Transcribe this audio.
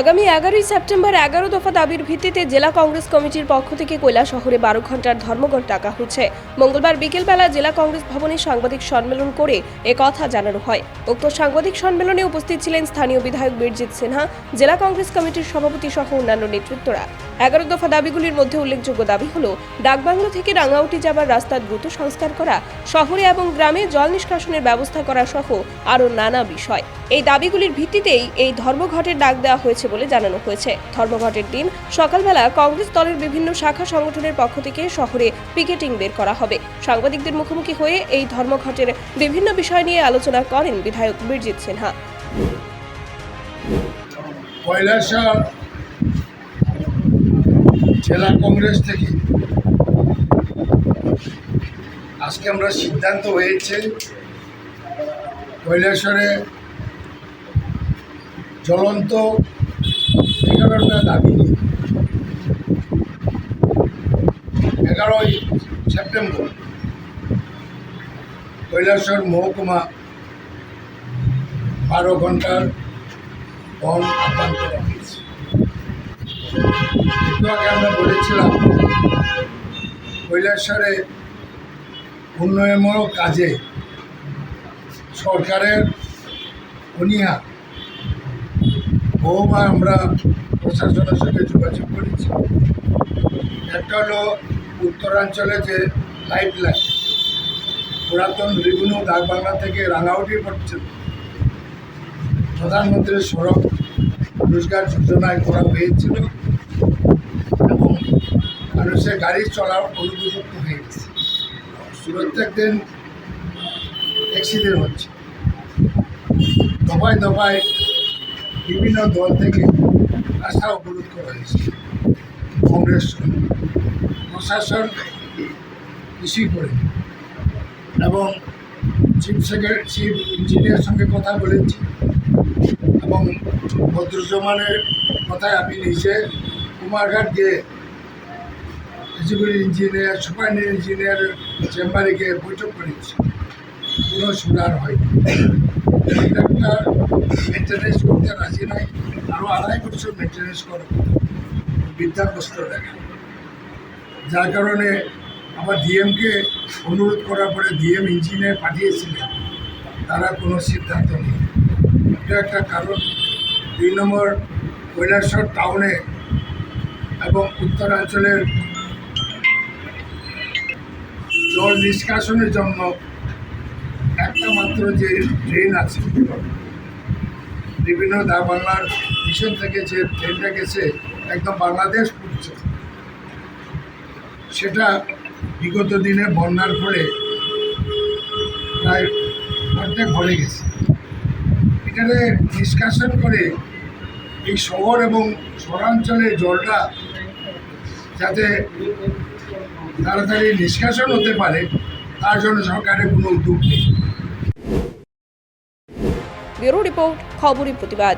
আগামী এগারোই সেপ্টেম্বর এগারো দফা দাবির ভিত্তিতে জেলা কংগ্রেস কমিটির পক্ষ থেকে কৈলা শহরে বারো ঘণ্টার ধর্মঘট ডাকা হচ্ছে। মঙ্গলবার বিকেলবেলা জেলা কংগ্রেস ভবনে সাংবাদিক সম্মেলন করে এ কথা জানানো হয়। উক্ত সাংবাদিক সম্মেলনে উপস্থিত ছিলেন স্থানীয় বিধায়ক বীরজিৎ সিনহা, জেলা কংগ্রেস কমিটির সভাপতি সহ অন্যান্য নেতৃত্বরা। এগারো দফা দাবিগুলির মধ্যে উল্লেখযোগ্য দাবি হল, ডাকবাংলো থেকে রাঙ্গাউটি যাবার রাস্তা দ্রুত সংস্কার করা, শহরে এবং গ্রামে জল নিষ্কাশনের ব্যবস্থা করা সহ আরও নানা বিষয়। এই দাবিগুলির ভিত্তিতেই এই ধর্মঘটের ডাক দেওয়া হয়েছে বলে জানানো হয়েছে। ধর্মঘটের দিন সকালবেলা কংগ্রেস দলের বিভিন্ন শাখা সংগঠনের পক্ষ থেকে শহরে পিকেটিং বের করা হবে। সাংবাদিকদের মুখোমুখি হয়ে এই ধর্মঘটের বিভিন্ন বিষয় নিয়ে আলোচনা করেন বিধায়ক বীরজিৎ সিনহা। জেলা কংগ্রেস থেকে আজকে আমরা সিদ্ধান্ত হয়েছে কৈলাসরে জ্বলন্ত এগারোটা দাবি। এগারোই সেপ্টেম্বর, কৈলাসর মহকুমা বারো ঘণ্টার বন আহ্বান করা হয়েছে একটু আগে আমরা বলেছিলাম, কৈলাসরে উন্নয়নমূলক কাজে সরকারের অনীহা বহুবার আমরা প্রশাসনের সঙ্গে যোগাযোগ করেছি। একটা হলো উত্তরাঞ্চলে যে লাইফ লাইন পুরাতন রেভিনিউ ডাকবাংলা থেকে রাঙাউটি পর্যন্ত প্রধানমন্ত্রীর সড়ক রোজগার যোজনায় করা হয়েছিল এবং মানুষের গাড়ি চলার অনুপযুক্ত হয়ে গেছে। প্রত্যেক দিন অ্যাক্সিডেন্ট হচ্ছে। দফায় দফায় বিভিন্ন দল থেকে রাস্তা অবরোধ করা হয়েছে। কংগ্রেস প্রশাসন কিছুই করে। এবং চিফ সেক্রেটারি চিফ ইঞ্জিনিয়ার সঙ্গে কথা বলেছি। এবং ভদ্রজমানের কথায় আমি নিজে কুমারঘাট গিয়ে এক্সিকিউটিভ ইঞ্জিনিয়ার, সুপার ইঞ্জিনিয়ারের চেম্বারে গিয়ে বৈঠক করেছি। কোনো সুধার হয়নি কন্ট্রাক্টর মেনটেন্যান্স করতে রাজি নাই আরও আড়াই বছর মেনটেন্যান্স করে। বিদ্যাগ্রস্ত দেখা। যার কারণে আবার ডিএমকে অনুরোধ করার পরে ডিএম ইঞ্জিনিয়ার পাঠিয়েছিলেন, তারা কোনো সিদ্ধান্ত নেই এটা একটা কারণ। দুই নম্বর, কৈলাসর টাউনে এবং উত্তরাঞ্চলের জল নিষ্কাশনের জন্য মাত্র যে ট্রেন আছে, বিভিন্ন দা বাংলার মিশন থেকে যে ট্রেনটা গেছে, একদম বাংলাদেশ পড়ছে সেটা বিগত দিনে বন্যার ফলে প্রায় অর্ধেক ভরে গেছে। এখানে নিষ্কাশন করে এই শহর এবং শহরাঞ্চলে জলটা যাতে তাড়াতাড়ি নিষ্কাশন হতে পারে, তার জন্য সরকারের কোনো উদ্যোগ নেই। ব্যুরো রিপোর্ট খবরই প্রতিবাদ।